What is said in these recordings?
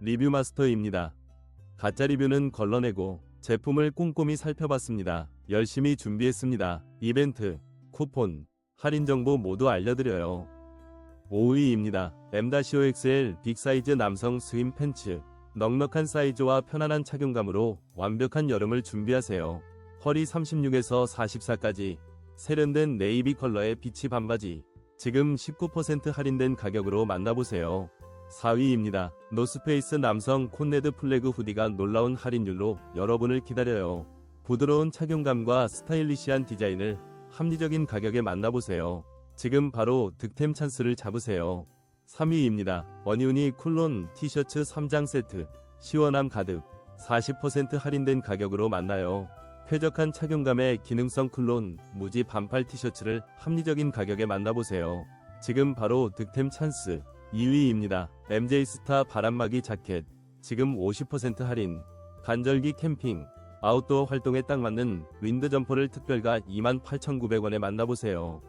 리뷰 마스터입니다. 가짜 리뷰는 걸러내고 제품을 꼼꼼히 살펴봤습니다. 열심히 준비했습니다. 이벤트, 쿠폰, 할인 정보 모두 알려드려요. 5위입니다. M-5XL 빅사이즈 남성 스임 팬츠. 넉넉한 사이즈와 편안한 착용감으로 완벽한 여름을 준비하세요. 허리 36에서 44까지 세련된 네이비 컬러의 비치 반바지. 지금 19% 할인된 가격으로 만나보세요. 4위입니다. 노스페이스 남성 콘네드 플래그 후디가 놀라운 할인율로 여러분을 기다려요. 부드러운 착용감과 스타일리시한 디자인을 합리적인 가격에 만나보세요. 지금 바로 득템 찬스를 잡으세요. 3위입니다. 원유니 쿨론 티셔츠 3장 세트. 시원함 가득. 40% 할인된 가격으로 만나요. 쾌적한 착용감의 기능성 쿨론 무지 반팔 티셔츠를 합리적인 가격에 만나보세요. 지금 바로 득템 찬스. 2위입니다. MJ 스타 바람막이 자켓. 지금 50% 할인. 간절기 캠핑. 아웃도어 활동에 딱 맞는 윈드 점퍼를 특별가 28,900원에 만나보세요.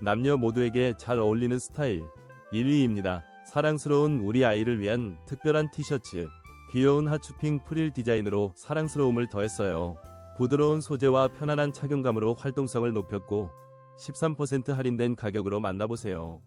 남녀 모두에게 잘 어울리는 스타일. 1위입니다. 사랑스러운 우리 아이를 위한 특별한 티셔츠. 귀여운 하추핑 프릴 디자인으로 사랑스러움을 더했어요. 부드러운 소재와 편안한 착용감으로 활동성을 높였고 13% 할인된 가격으로 만나보세요.